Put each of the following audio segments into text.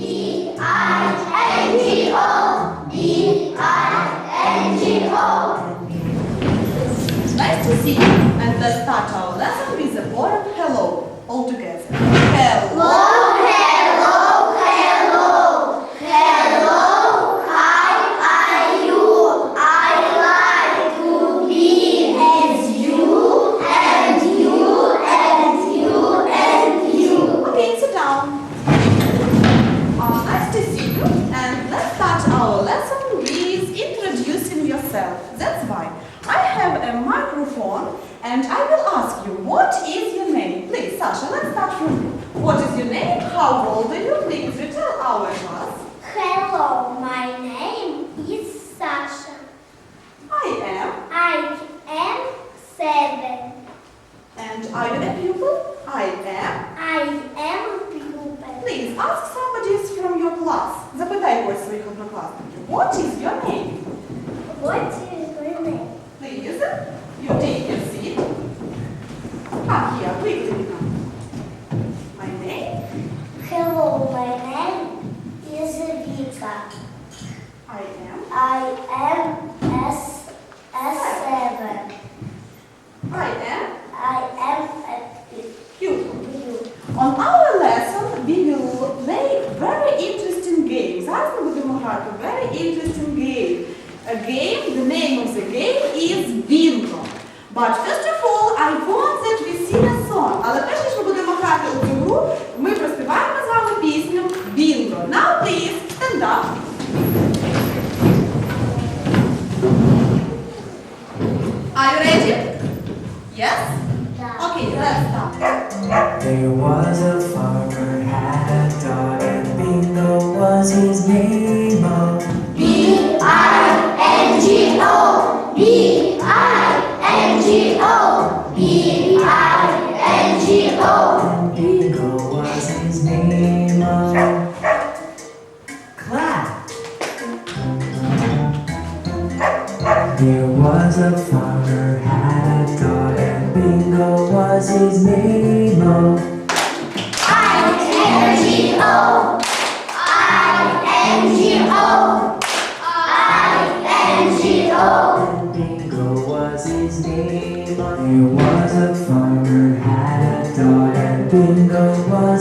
e a microphone and I will ask you, what is your name? Please, Sasha, let's start from you. What is your name? How old are you? Please, you tell our class. Hello, my name is Sasha. I am. I am seven. And are you a pupil? I am. I am pupil. Please, ask somebody from your class. Запитай когось своїх однокласників. What is your name? What I am I am a pupil. pupil. On our lesson, we will play very interesting game. Зараз ми будемо грати в very interesting game. A game, the name of the game is bingo. But first of all, I want There was a farmer had a dog and Bingo was his name.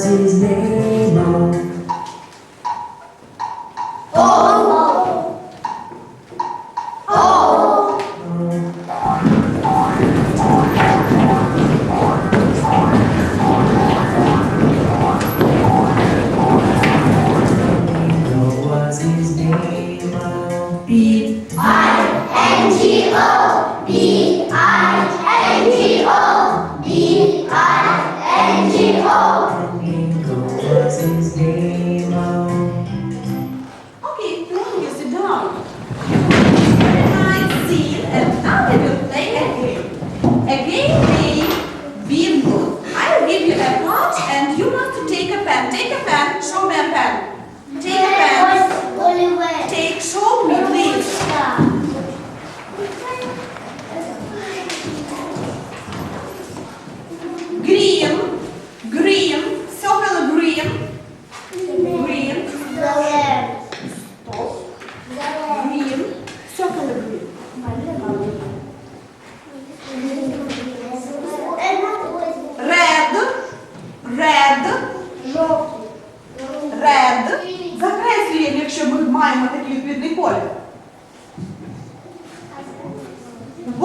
His name.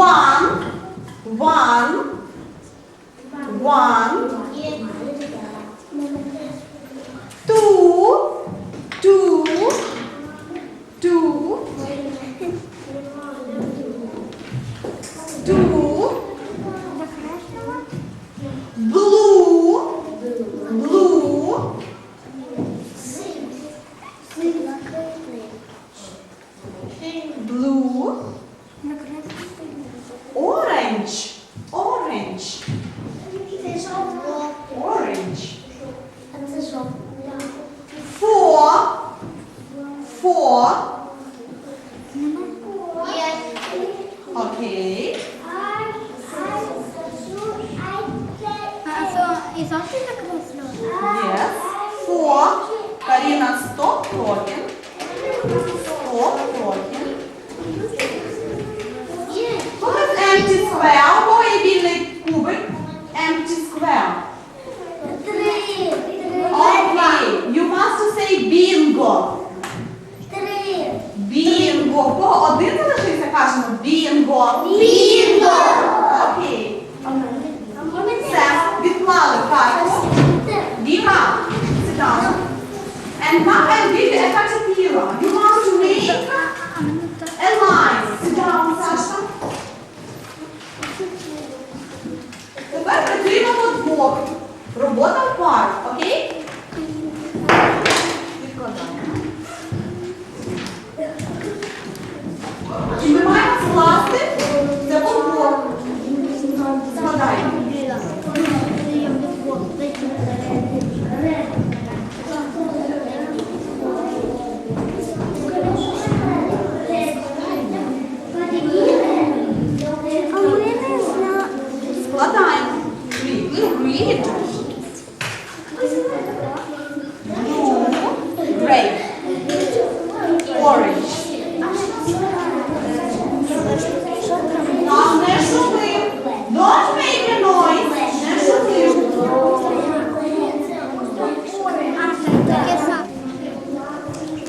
One. One. One. Two. Two. Two. Two. diferente. And now I'll give you a caterpillar. You must make a line.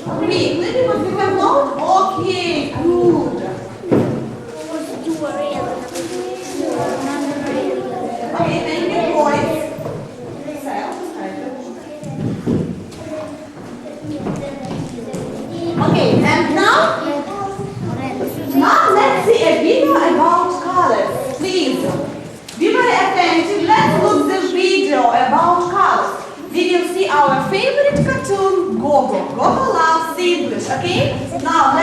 Three. Okay, good. Okay, then boys. Okay, and now? Now let's see a video about. Please, attentive. Let's look the video about colors. Did you see our favorite cartoon, Gogo? Gogo loves English, okay? Now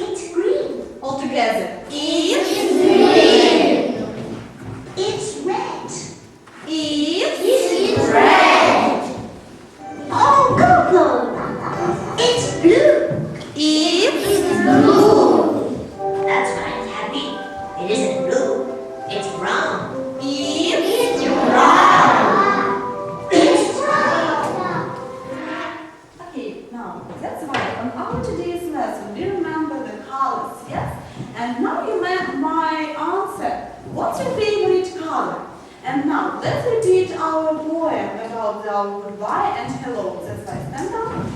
It's green. All together. Is And now you met my answer. What's your favorite color? And now let's repeat our poem about our goodbye and hello. That's why stand up